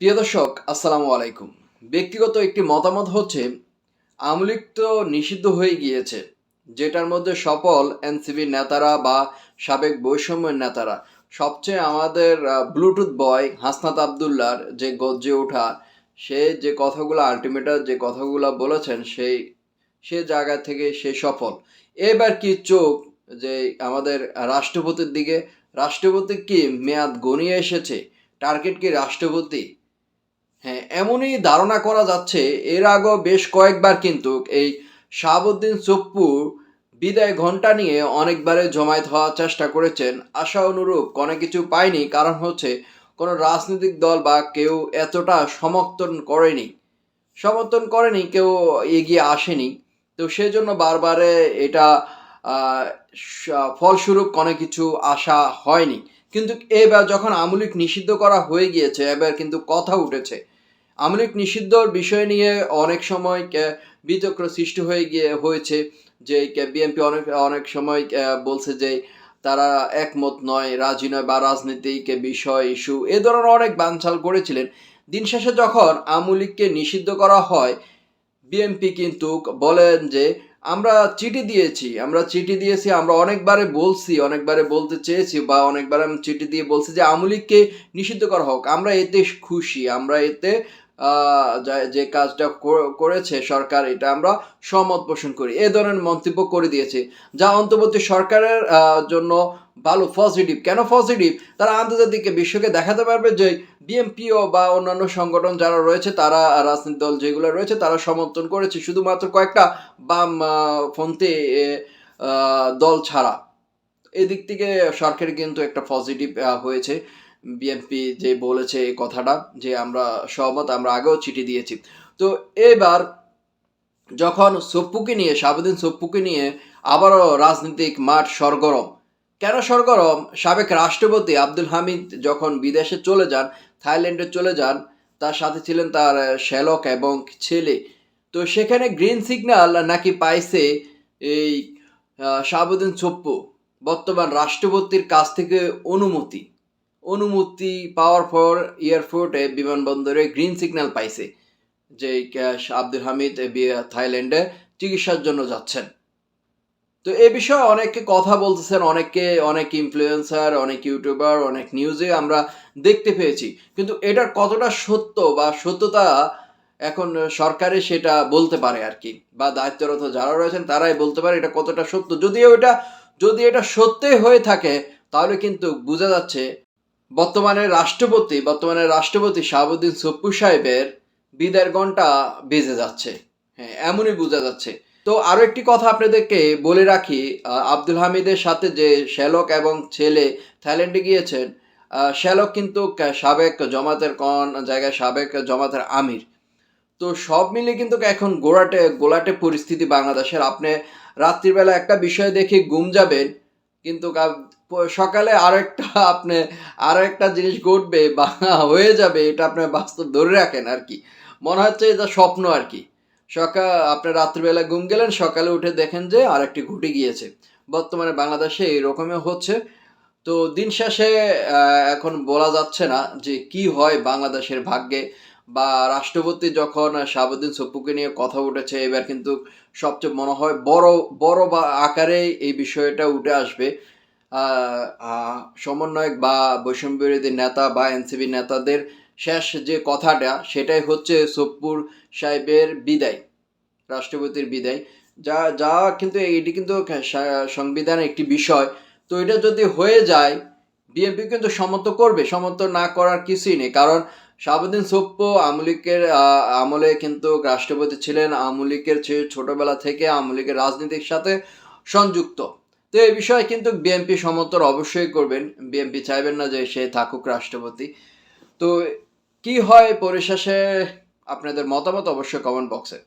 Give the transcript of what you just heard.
প্রিয় দর্শক, আসসালামু আলাইকুম। ব্যক্তিগত একটি মতামত হচ্ছে, আমলিক তো নিষিদ্ধ হয়ে গিয়েছে, যেটার মধ্যে সফল এনসিবি নেতারা বা সাবেক বৈষম্যের নেতারা। সবচেয়ে আমাদের ব্লুটুথ বয় হাসনাত আবদুল্লার যে গজ্জে ওঠা, সে যে কথাগুলো, আলটিমেটার যে কথাগুলো বলেছেন, সেই, সে জায়গা থেকে সে সফল। এবার কি চোখ যে আমাদের রাষ্ট্রপতির দিকে, রাষ্ট্রপতি কি মেয়াদ গনিয়ে এসেছে? টার্গেট কি রাষ্ট্রপতি? হ্যাঁ এমনই ধারণা করা যাচ্ছে। এর আগেও বেশ কয়েকবার কিন্তু এই শাহাবুদ্দিন চপ্পু বিদায় ঘণ্টা নিয়ে অনেকবারে জমায়েত হওয়ার চেষ্টা করেছেন। আশা অনুরূপ কোনো কিছু পায়নি, কারণ হচ্ছে কোনো রাজনৈতিক দল বা কেউ এতটা সমর্থন করেনি। সমর্থন করেনি, কেউ এগিয়ে আসেনি। তো সেজন্য বারবারে এটা ফলস্বরূপ কোনো কিছু আশা হয়নি। কিন্তু এবার যখন আমলিক নিষিদ্ধ করা হয়ে গিয়েছে, এবার কিন্তু কথা উঠেছে। আমলিক নিষিদ্ধর বিষয় নিয়ে অনেক সময় বিতর্ক সৃষ্টি হয়ে গিয়ে হয়েছে যে বিএনপি অনেক অনেক সময় বলছে যে, তারা একমত নয়, রাজি নয় বা রাজনৈতিক বিষয়, ইস্যু, এ ধরনের অনেক বানচাল করেছিলেন। দিন শেষে যখন আমলিককে নিষিদ্ধ করা হয়, বিএনপি কিন্তু বলেন যে, আমরা চিঠি দিয়েছি, আমরা চিঠি দিয়েছি, আমরা অনেকবারে বলছি, অনেকবারে বলতে চেয়েছি বা অনেকবার আমি চিঠি দিয়ে বলছি যে, আমলিককে নিষিদ্ধ করা হোক। আমরা এতে খুশি, আমরা এতে যা- কাজটা কর- করেছে সরকার, এটা আমরা সহমত পোষণ করি। এ ধরনের মন্তব্য করে দিয়েছে। যা অন্তর্বর্তী সরকারের জন্য ভালো পজিটিভ কেন পজিটিভ তারা আন্তর্জাতিক বিশ্বকে দেখাতে পারবে যে বিএমপিও বা অন্যান্য সংগঠন যারা রয়েছে, তারা রাজনৈতিক দল যেগুলো রয়েছে, তারা সমর্থন করেছে শুধুমাত্র কয়েকটা বাম ফন্তে দল ছাড়া। এদিক থেকে সরকার কিন্তু একটা পজিটিভ হয়েছে। বিএনপি যে বলেছে এই কথাটা, যে আমরা সহমত, আমরা আগেও চিঠি দিয়েছি। তো এবার যখন সপ্পুকে নিয়ে সাবুদ্দিন সপ্পুকে নিয়ে আবারও রাজনৈতিক মাঠ সরগরম, কেন সরগরম? সাবেক রাষ্ট্রপতি আব্দুল হামিদ যখন বিদেশে চলে যান, থাইল্যান্ডে চলে যান, তার সাথে ছিলেন তার শ্যালক এবং ছেলে। তো সেখানে গ্রিন সিগন্যাল নাকি পাইছে এই শাহাবুদ্দিন চপ্পু বর্তমান রাষ্ট্রপতির কাছ থেকে অনুমতি? অনুমতি পাওয়ার পর এয়ারপোর্টে বিমানবন্দরে গ্রিন সিগন্যাল পাইছে যে আহ, আব্দুল হামিদ থাইল্যান্ডে চিকিৎসার জন্য যাচ্ছেন। তো এ বিষয়ে অনেকে কথা বলতেছেন অনেকে অনেক ইনফ্লুয়েন্সার অনেক ইউটিউবার অনেক নিউজে আমরা দেখতে পেয়েছি। কিন্তু এটার কতটা সত্য বা সত্যতা এখন সরকারে সেটা বলতে পারে আর কি বা দায়িত্বরত যারা রয়েছেন তারাই বলতে পারে এটা কতটা সত্য। যদিও এটা যদি এটা সত্যই হয়ে থাকে তাহলে কিন্তু বোঝা যাচ্ছে বর্তমানে রাষ্ট্রপতি বর্তমানে রাষ্ট্রপতি শাহাবুদ্দিন সপ্পু সাহেবের বিদায়ের ঘণ্টা বেজে যাচ্ছে। হ্যাঁ এমনই বোঝা যাচ্ছে। তো আরও একটি কথা আপনাদেরকে বলে রাখি আব্দুল হামিদের সাথে যে শ্যালক এবং ছেলে থাইল্যান্ডে গিয়েছেন শ্যালক কিন্তু সাবেক জমাতের কন, জায়গায় সাবেক জমাতের আমির। তো সব মিলে কিন্তু এখন গোড়াটে, গোলাটে পরিস্থিতি বাংলাদেশের। আপনি রাত্রিবেলা একটা বিষয় দেখে ঘুম যাবেন, কিন্তু সকালে আরেকটা আপনি আরও একটা জিনিস ঘটবে বা হয়ে যাবে এটা আপনি বাস্তব ধরে রাখেন আর কি। মনে হচ্ছে এটা স্বপ্ন আর কি। সকাল আপনি রাত্রিবেলা ঘুম গেলেন, সকালে উঠে দেখেন যে আরেকটি ঘটে গিয়েছে। বর্তমানে বাংলাদেশে এইরকমই হচ্ছে। তো দিন শেষে এখন বলা যাচ্ছে না যে কি হয় বাংলাদেশের ভাগ্যে। বা রাষ্ট্রপতি যখন শাহাবুদ্দিন সপ্পুকে নিয়ে কথা উঠেছে, এবার কিন্তু সবচেয়ে মনে হয় বড় বড় বা আকারে এই বিষয়টা উঠে আসবে। সমন্বয়ক বা বৈষম্য বিরোধী নেতা বা এনসিপি নেতাদের শেষ যে কথাটা, সেটাই হচ্ছে সপ্পুর সাহেবের বিদায়, রাষ্ট্রপতির বিদায়। যা যা কিন্তু, এটি কিন্তু সংবিধানের একটি বিষয়। তো এটা যদি হয়ে যায়, বিএনপি কিন্তু সমর্থ করবে সমর্থ না করার কিছুই নেই। কারণ শাহাবুদ্দিন সোপ্পো আমলিকের আমলে কিন্তু রাষ্ট্রপতি ছিলেন। আমলিকের ছোটবেলা থেকে আমলিকের রাজনীতির সাথে সংযুক্ত। তো এই বিষয়ে কিন্তু বিএনপি সমর্থন অবশ্যই করবেন। বিএনপি চাইবেন না যে সে থাকুক রাষ্ট্রপতি। তো কি হয় পরিশেষে, আপনাদের মতামত অবশ্যই কমেন্ট বক্সে